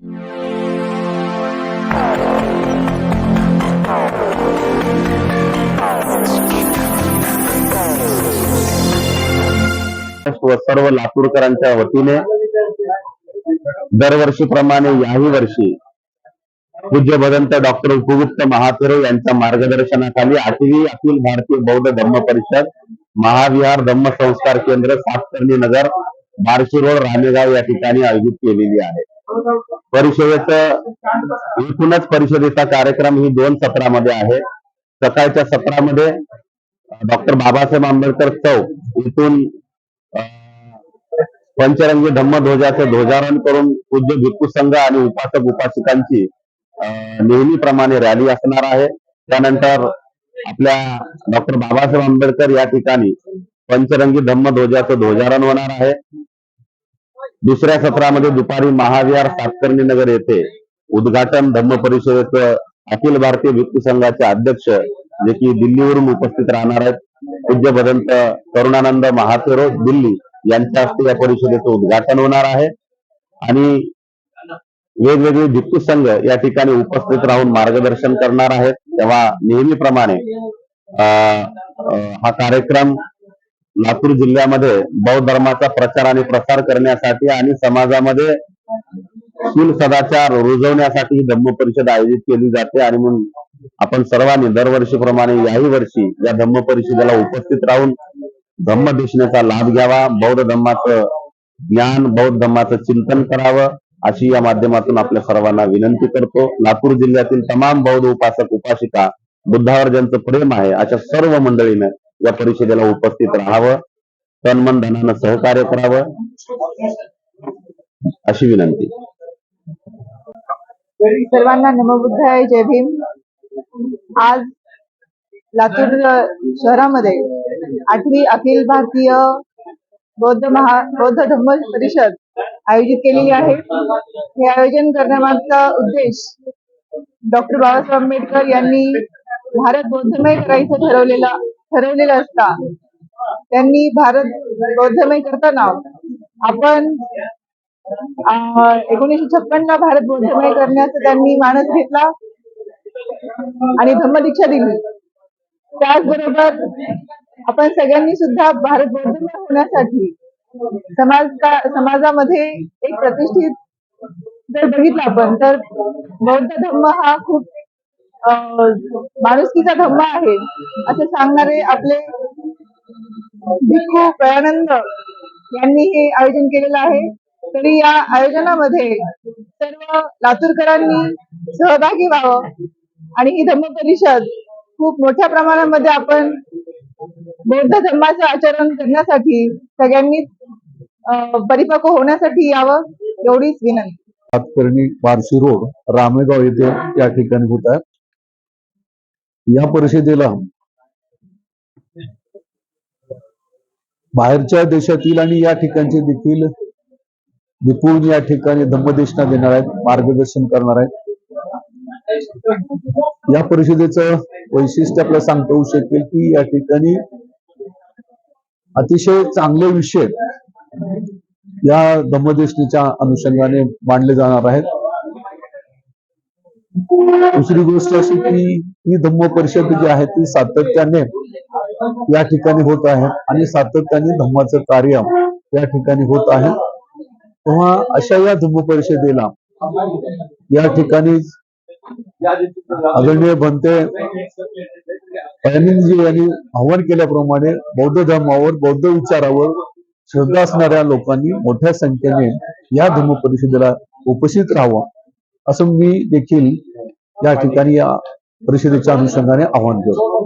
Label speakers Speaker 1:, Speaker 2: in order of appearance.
Speaker 1: सर्व लातूरकरांच्या वतीने दरवर्षीप्रमाणे याही वर्षी पूज्य भदंत डॉक्टर उपगुप्त महाथेरो यांच्या मार्गदर्शनाखाली आठवी अखिल भारतीय बौद्ध धम्म परिषद महाविहार धम्म संस्कार केंद्र सातकर्णी नगर बार्शी रोड राणेगाव या ठिकाणी आयोजित केलेली आहे. परिषदेचं एकूणच परिषदेचा कार्यक्रम ही दोन सत्रामध्ये आहे. सकाळच्या सत्रामध्ये डॉक्टर बाबासाहेब आंबेडकर चौक इथून पंचरंगी धम्मध्वजाचे ध्वजारोहण करून पूज्य भिक्खू संघ आणि उपासक उपासिकांची नेहमीप्रमाणे रॅली असणार आहे. त्यानंतर आपल्या डॉक्टर बाबासाहेब आंबेडकर या ठिकाणी पंचरंगी धम्मध्वजाचं ध्वजारोहण होणार आहे. दुसऱ्या सत्रामध्ये दुपारी महाविहार सातकर्णी नगर येथे उद्घाटन धम्म परिषदेचं अखिल भारतीय भिक्खू संघाचे अध्यक्ष जे की दिल्लीवरून उपस्थित राहणार आहेत पूज्य भदंत करुणानंद महाथेरो दिल्ली यांच्या हस्ते या परिषदेचं उद्घाटन होणार आहे. आणि वेगवेगळे भिक्खू संघ या ठिकाणी उपस्थित राहून मार्गदर्शन करणार आहेत. तेव्हा नेहमीप्रमाणे अं, हा कार्यक्रम लातूर जिल्ह्यामध्ये बौद्ध धर्माचा प्रचार आणि प्रसार करण्यासाठी आणि समाजामध्ये कुल सदाचार रुजवण्यासाठी ही धम्म परिषद आयोजित केली जाते. आणि म्हणून आपण सर्वांनी दरवर्षीप्रमाणे याही वर्षी या धम्म परिषदेला उपस्थित राहून धम्म देशनेचा लाभ घ्यावा. बौद्ध धम्माचं ज्ञान बौद्ध धम्माचं चिंतन करावं अशी या माध्यमातून आपल्या सर्वांना विनंती करतो. लातूर जिल्ह्यातील तमाम बौद्ध उपासक उपासिका बुद्धावर ज्यांचं प्रेम आहे अशा सर्व मंडळीनं या परिषदेला उपस्थित राहावं तन मन धनानं सहकार्य करावं अशी विनंती.
Speaker 2: सर्वांना नमबुद्धाय जय भीम. आज लातूर शहरामध्ये आठवी अखिल भारतीय बौद्ध महा बौद्ध धम्म परिषद आयोजित केलेली आहे. हे आयोजन करण्यामागचा उद्देश डॉक्टर बाबासाहेब आंबेडकर यांनी भारत बौद्धमय करायचं ठरवलेला ठरवलेला असता. त्यांनी भारत बौद्धमय करताना आपण एकोणीसशे छप्पन ला भारत बौद्धमय करण्याचा त्यांनी मानस घेतला आणि धम्मदीक्षा दिली. त्याचबरोबर आपण सगळ्यांनी सुद्धा भारत बौद्धमय होण्यासाठी समाज का समाजामध्ये एक प्रतिष्ठित जर बघितलं आपण तर बौद्ध धम्म हा खूप माणुसकीचा धम्म आहे. असं सांगणारे आपले भिक्खू दयानंद यांनी हे आयोजन केलेलं आहे. तरी या आयोजनामध्ये सर्व लातूरकरांनी सहभागी व्हावं आणि ही धम्म परिषद खूप मोठ्या प्रमाणामध्ये आपण बौद्ध धर्माचं आचरण करण्यासाठी सगळ्यांनी परिपक्व होण्यासाठी यावं एवढीच विनंती.
Speaker 3: सातकर्णी बार्शी रोड रामेगाव येथे या ठिकाणी होत आहे. या परिषदेला बाहेरच्या देशातील आणि या ठिकाणचे देखील विपुल या ठिकाणी धम्मदेशना देणार आहेत मार्गदर्शन करणार आहेत. या परिषदेचं वैशिष्ट्य आपल्याला सांगता येऊ शकेल की या ठिकाणी अतिशय चांगले विषय या धम्मदेशनेच्या अनुषंगाने मांडले जाणार आहेत. दुसरी गोष्ट अशी की ही धम्म परिषद जी आहे ती सातत्याने या ठिकाणी होत आहे आणि सातत्याने धम्माचं कार्य या ठिकाणी होत आहे. तेव्हा अशा या धम्म परिषदेला या ठिकाणी आदरणीय बनते जी यांनी आव्हान केल्याप्रमाणे बौद्ध धर्मावर बौद्ध विचारावर श्रद्धा असणाऱ्या लोकांनी मोठ्या संख्येने या धर्म परिषदेला उपस्थित राहावं. असं मी देखील या ठिकाणी या परिषदेच्या अनुषंगाने आवाहन करतो